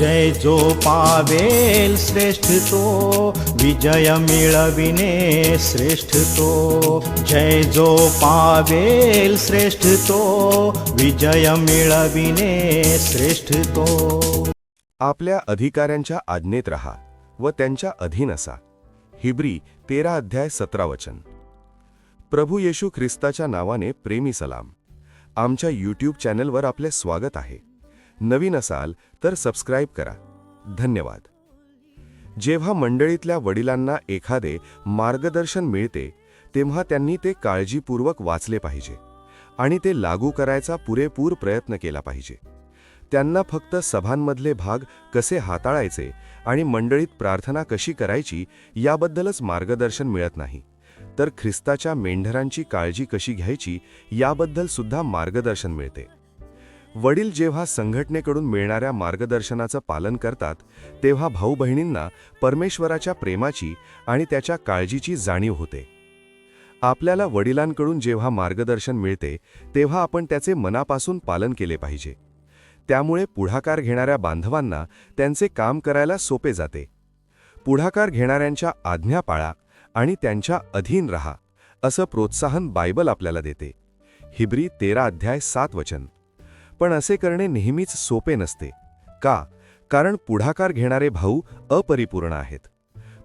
जय जो पावेल श्रेष्ठ तो विजय मिळविणे श्रेष्ठ तो. जय जो पावेल श्रेष्ठ तो विजय मिळविणे श्रेष्ठ तो. आपल्या अधिकाऱ्यांच्या आज्ञेत रहा व त्यांच्या अधीन असा. हिब्री तेरा अध्याय सतरा वचन. प्रभू येशू ख्रिस्ताच्या नावाने प्रेमी सलाम. आमच्या यूट्यूब चॅनलवर आपले स्वागत आहे. नवीन असाल तर सबस्क्राईब करा. धन्यवाद. जेव्हा मंडळीतल्या वडिलांना एखादे मार्गदर्शन मिळते तेव्हा त्यांनी ते काळजीपूर्वक वाचले पाहिजे आणि ते लागू करायचा पुरेपूर प्रयत्न केला पाहिजे. त्यांना फक्त सभांमधले भाग कसे हाताळायचे आणि मंडळीत प्रार्थना कशी करायची याबद्दलच मार्गदर्शन मिळत नाही तर ख्रिस्ताच्या मेंढरांची काळजी कशी घ्यायची याबद्दल सुद्धा मार्गदर्शन मिळते. वडील जेव्हा संघटनेकडून मिळणाऱ्या मार्गदर्शनाचं पालन करतात तेव्हा भाऊ बहिणींना परमेश्वराच्या प्रेमाची आणि त्याच्या काळजीची जाणीव होते. आपल्याला वडिलांकडून जेव्हा मार्गदर्शन मिळते तेव्हा आपण त्याचे मनापासून पालन केले पाहिजे. त्यामुळे पुढाकार घेणाऱ्या बांधवांना त्यांचे काम करायला सोपे जाते. पुढाकार घेणाऱ्यांच्या आज्ञा पाळा आणि त्यांच्या अधीन रहा असं प्रोत्साहन बायबल आपल्याला देते. हिब्री तेरा अध्याय सात वचन. पण असे करणे नेहमीच सोपे नसते. का? कारण पुढाकार घेणारे भाऊ अपरिपूर्ण आहेत.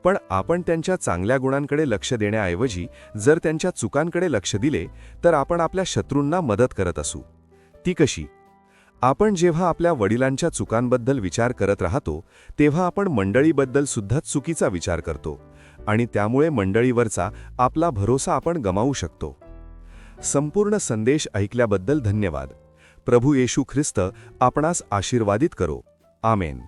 पण आपण त्यांच्या चांगल्या गुणांकडे लक्ष देण्याऐवजी जर त्यांच्या चुकांकडे लक्ष दिले तर आपण आपल्या शत्रूंना मदत करत असू. ती कशी? आपण जेव्हा आपल्या वडिलांच्या चुकांबद्दल विचार करत राहतो तेव्हा आपण मंडळीबद्दल सुद्धा चुकीचा विचार करतो आणि त्यामुळे मंडळीवरचा आपला भरोसा आपण गमावू शकतो. संपूर्ण संदेश ऐकल्याबद्दल धन्यवाद. प्रभू येशू ख्रिस्त आपणास आशीर्वादित करो. आमेन.